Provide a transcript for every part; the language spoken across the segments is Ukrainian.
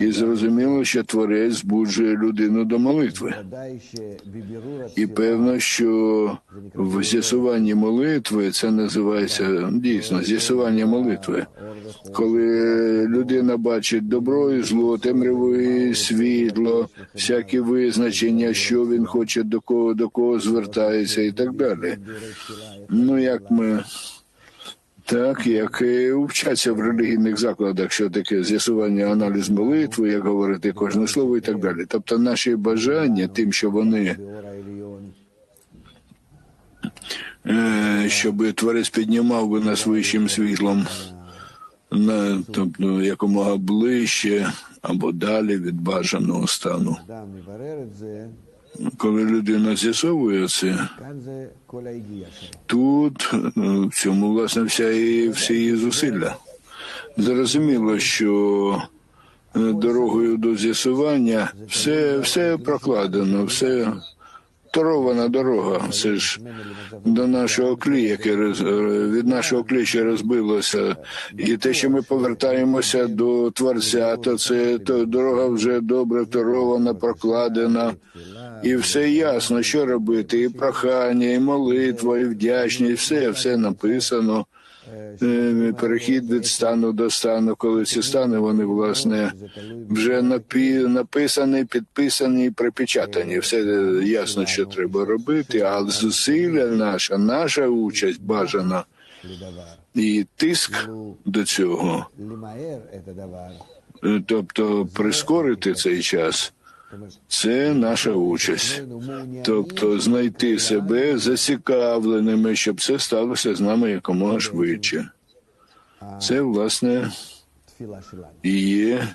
І зрозуміло, що творець збуджує людину до молитви. І певно, що в з'ясуванні молитви це називається дійсно з'ясування молитви. Коли людина бачить добро і зло, темряву світло, всякі визначення, що він хоче до кого до кого звертається, і так далі. Ну як ми. Так, як і вчаться в релігійних закладах, що таке з'ясування аналіз молитви, як говорити кожне слово і так далі. Тобто наші бажання тим, що вони е, щоб творець піднімав би нас вищим світлом, на, тобто якомога ближче або далі від бажаного стану. Коли людина з'ясовує це, тут ну, в цьому власне вся і всі її зусилля. Зрозуміло, що е, дорогою до з'ясування все, все прокладено, все торована дорога. Це ж до нашого клі, яке роз- від нашого клі, що розбилося, і те, що ми повертаємося до творця, то це то дорога вже добре торована, прокладена. І все ясно, що робити, і прохання, і молитва, і вдячність, все, все написано. Е, перехід від стану до стану, коли всі стани, вони власне вже напі... написані, підписані, припечатані. Все ясно, що треба робити, але зусилля наша, наша участь бажана і тиск до цього, е, тобто прискорити цей час. Це наша участь, тобто знайти себе зацікавленими, щоб все сталося з нами якомога швидше. Це власне і є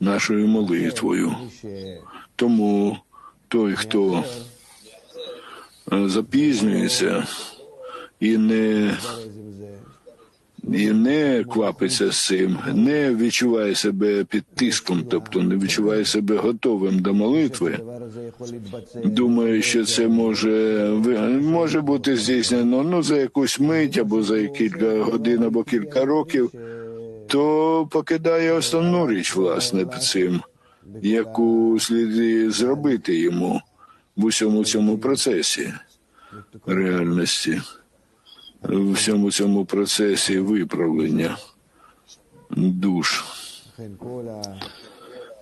нашою молитвою. Тому той, хто е, запізнюється і не і не квапиться з цим, не відчуває себе під тиском, тобто не відчуває себе готовим до молитви. Думаю, що це може може бути здійснено ну за якусь мить або за кілька годин або кілька років, то покидає основну річ власне цим, яку слід зробити йому в усьому цьому процесі реальності в всьому цьому процесі виправлення душ.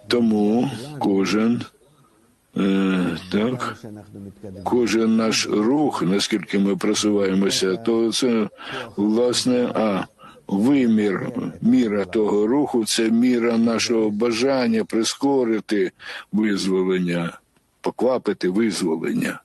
Тому кожен е, так, кожен наш рух, наскільки ми просуваємося, то це власне а вимір міра того руху це міра нашого бажання прискорити визволення, поквапити визволення.